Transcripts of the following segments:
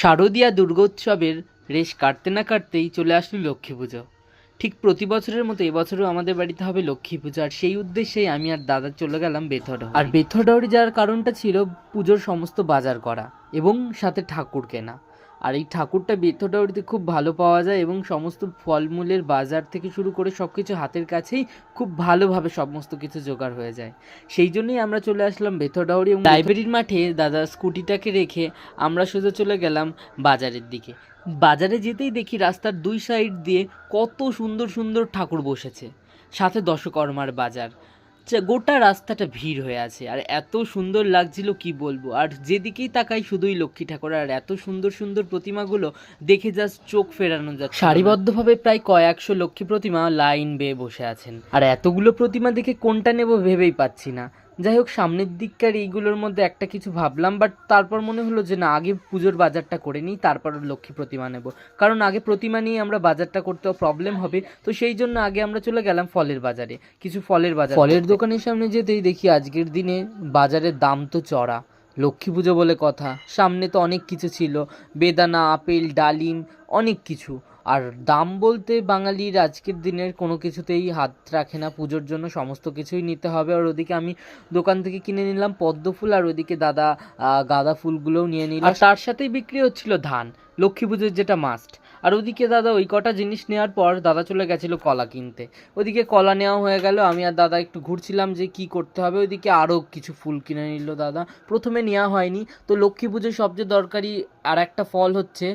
শারদীয়া দুর্গোৎসবের রেশ কাটতে না কাটতেই চলে আসলো লক্ষ্মী পুজো। ঠিক প্রতি বছরের মতো এবছরও আমাদের বাড়িতে হবে লক্ষ্মী পুজো, আর সেই উদ্দেশ্যেই আমি আর দাদা চলে গেলাম বেথডাউরি আর বেথডাউরি যাওয়ার কারণটা ছিল পুজোর সমস্ত বাজার করা এবং সাথে ঠাকুর কেনা। আর এই ঠাকুরটা বেথরডাউরিতে খুব ভালো পাওয়া যায় এবং সমস্ত ফলমূলের বাজার থেকে শুরু করে সব কিছু হাতের কাছেই খুব ভালোভাবে সমস্ত কিছু জোগাড় হয়ে যায়। সেই জন্যই আমরা চলে আসলাম বেথরডাউরি এবং লাইব্রেরির মাঠে দাদা স্কুটিটাকে রেখে আমরা সোজা চলে গেলাম বাজারের দিকে। বাজারে যেতেই দেখি রাস্তার দুই সাইড দিয়ে কত সুন্দর সুন্দর ঠাকুর বসেছে। সাথে দশকর্মার বাজার। গোটা রাস্তাটা ভিড় হয়ে আছে। আর এত সুন্দর লাগছিল কি বলব? আর যেদিকেই তাকাই শুধুই লক্ষ্মী ঠাকুর। আর এত সুন্দর সুন্দর প্রতিমাগুলো দেখে জাস্ট চোখ ফেরানো যাচ্ছে। সারিবদ্ধভাবে প্রায় কয়েকশো লক্ষ্মী প্রতিমা লাইন বেয়ে বসে আছেন। আর এতগুলো প্রতিমা দেখে কোনটা নেব ভেবেই পাচ্ছি না। যাই হোক, সামনের দিককার এইগুলোর মধ্যে একটা কিছু ভাবলাম বাট তারপর মনে হলো যে না, আগে পুজোর বাজারটা করে নিই, তারপর লক্ষ্মী প্রতিমা নেব। কারণ আগে প্রতিমা নিয়ে আমরা বাজারটা করতেও প্রবলেম হবে, তো সেই জন্য আগে আমরা চলে গেলাম ফলের বাজারে, কিছু ফলের বাজার ফলের দোকানের সামনে যেতেই দেখি আজকের দিনে বাজারের দাম তো চড়া, লক্ষ্মী পুজো বলে কথা, সামনে তো অনেক কিছু ছিল, বেদানা, আপেল, ডালিম, অনেক কিছু। আর দাম বলতে বাঙালির আজকের দিনের কোনো কিছুতেই হাত রাখে না পুজোর জন্য, সমস্ত কিছুই নিতে হবে। আর ওদিকে আমি দোকান থেকে কিনে নিলাম পদ্ম ফুল, আর ওদিকে দাদা গাঁদা ফুলগুলোও নিয়ে নিলাম আর তার সাথেই বিক্রি হচ্ছিল ধান, লক্ষ্মী পুজোর যেটা মাস্ট আর ওদিকে দাদা, ওই কটা জিনিস নেওয়ার পর দাদা চলে গেছিল কলা কিনতে। ওদিকে কলা নেওয়া হয়ে গেল, আমি আর দাদা একটু ঘুরছিলাম যে কি করতে হবে। ওইদিকে আরও কিছু ফুল কিনে নিল দাদা। প্রথমে নেওয়া হয়নি, তো লক্ষ্মী পুজোর সবচেয়ে দরকারি আর একটা ফল হচ্ছে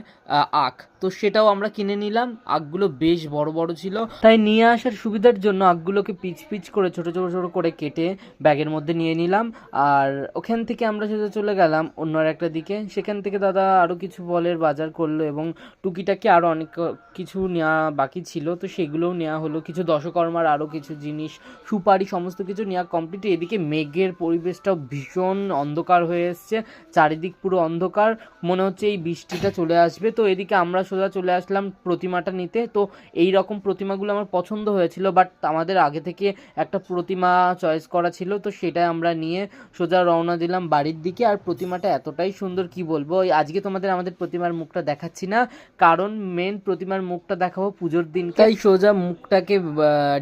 আখ। তো সেটাও আমরা কিনে নিলাম আখগুলো বেশ বড় বড় ছিল। তাই নিয়ে আসার সুবিধার জন্য আখগুলোকে পিচ পিচ করে, ছোট ছোট ছোট করে কেটে ব্যাগের মধ্যে নিয়ে নিলাম। আর ওখান থেকে আমরা সোজা চলে গেলাম অন্য আর একটা দিকে। সেখান থেকে দাদা আরও কিছু ফলের বাজার করল এবং টুকিটাকি আরও অনেক কিছু নেওয়া বাকি ছিল, তো সেগুলোও নেওয়া হলো। কিছু দশকর্মার আরও কিছু জিনিস, সুপারি সমস্ত কিছু নেওয়া কমপ্লিট এদিকে মেঘের পরিবেশটাও ভীষণ অন্ধকার হয়ে এসছে, চারিদিক পুরো অন্ধকার। মনে হচ্ছে এই বৃষ্টিটা চলে আসবে। তো এদিকে আমরা সোজা চলে আসলাম প্রতিমাটা নিতে। তো এই রকম প্রতিমাগুলো আমার পছন্দ হয়েছিল বাট আমাদের আগে থেকে একটা প্রতিমা চয়েস করা ছিল, তো সেটাই আমরা নিয়ে সোজা রওনা দিলাম বাড়ির দিকে। আর প্রতিমাটা এতটাই সুন্দর, কি বলব? আজকে তোমাদের আমাদের প্রতিমার মুখটা দেখাচ্ছি না, কারণ মেন প্রতিমার মুখটা দেখাবো পুজোর দিন তাই সোজা মুখটাকে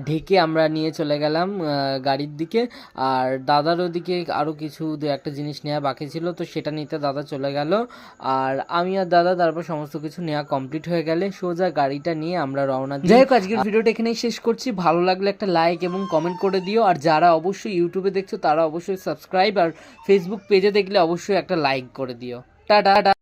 ঢেকে আমরা নিয়ে চলে গেলাম গাড়ির দিকে। আর দাদার ওদিকে আরও কিছু দু একটা জিনিস নেওয়া বাকি ছিল তো সেটা নিতে দাদা চলে গেল। আর আমি আর দাদা তারপর সমস্ত কিছু নেওয়া কমপ্লিট হয়ে গেলে সোজা গাড়িটা নিয়ে আমরা রওনা যাই হোক আজকের ভিডিওটা এখানেই শেষ করছি। ভালো লাগলে একটা লাইক এবং কমেন্ট করে দিও। আর যারা অবশ্যই ইউটিউবে দেখছ তারা অবশ্যই সাবস্ক্রাইব আর ফেসবুক পেজে দেখলে অবশ্যই একটা লাইক করে দিও। টাটা।